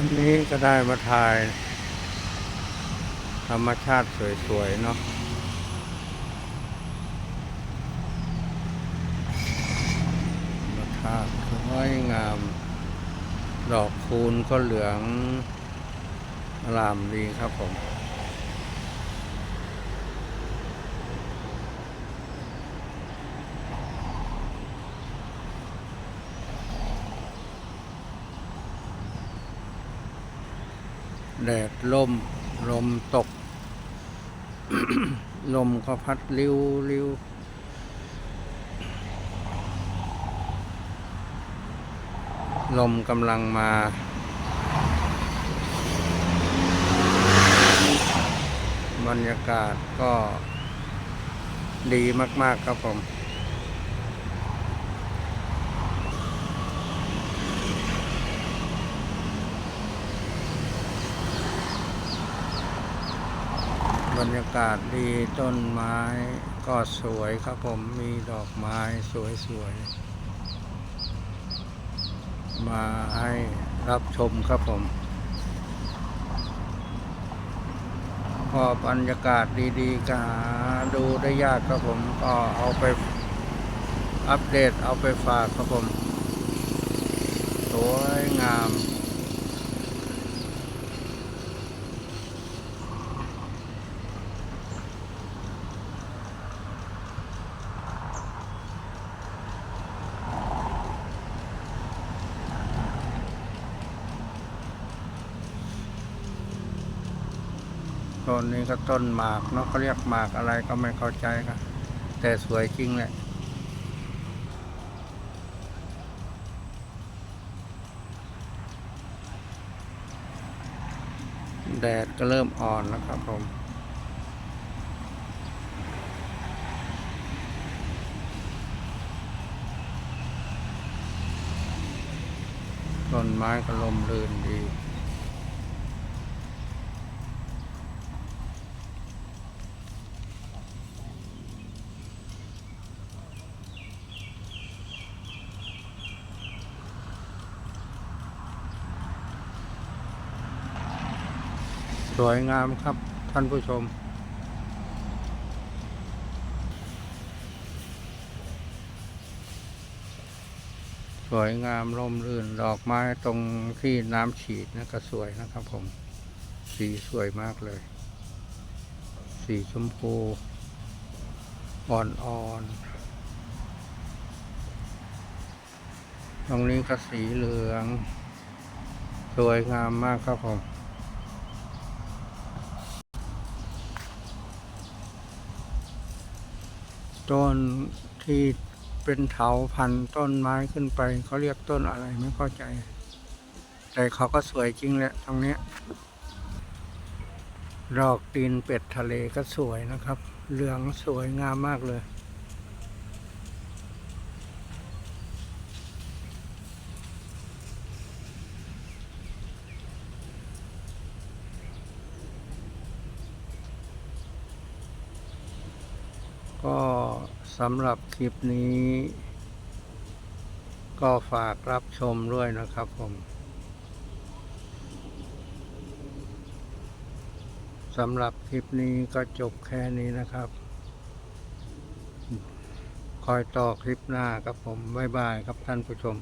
วันนี้ก็ได้มาถ่าย ธรรมชาติสวยๆเนาะธรรมชาติสวยงาม ดอกคูณก็เหลืองอลามดีครับผม แดดลม ลมตก ลมก็พัดริ้วริ้วลมกำลังมา บรรยากาศก็ดีมาก ๆ ครับผม บรรยากาศดีต้นไม้ก็สวยครับผมมีดอกไม้สวยๆ มาให้รับชมครับผม พอบรรยากาศดีๆก็หาดูได้ยากครับผมก็เอาไปอัปเดตเอาไปฝากครับผม สวยงาม ต้นนี้ก็ต้นหมากเนาะเขาเรียกหมากอะไรก็ไม่เข้าใจครับแต่สวยจริงแหละแดดก็เริ่มอ่อนแล้วครับผม ต้นไม้ก็ลมลื่นดี สวยงามครับท่านผู้ชม สวยงามร่มรื่นดอกไม้ตรงที่น้ำฉีดนะก็สวยนะครับผม สีสวยมากเลย สีชมพู อ่อนๆ ตรงนี้ก็สีเหลือง สวยงามมากครับผม ต้นที่เป็นเถาพันต้นไม้ขึ้นไปเขาเรียกต้นอะไรไม่เข้าใจ แต่เขาก็สวยจริงแหละตรงนี้ดอกตีนเป็ดทะเลก็สวยนะครับ เหลืองสวยงามมากเลย ก็สำหรับคลิปนี้ ก็ฝากรับชมด้วยนะครับผมสำหรับคลิปนี้ก็จบแค่นี้นะครับ คอยต่อคลิปหน้าครับผม บ๊ายบายครับท่านผู้ชม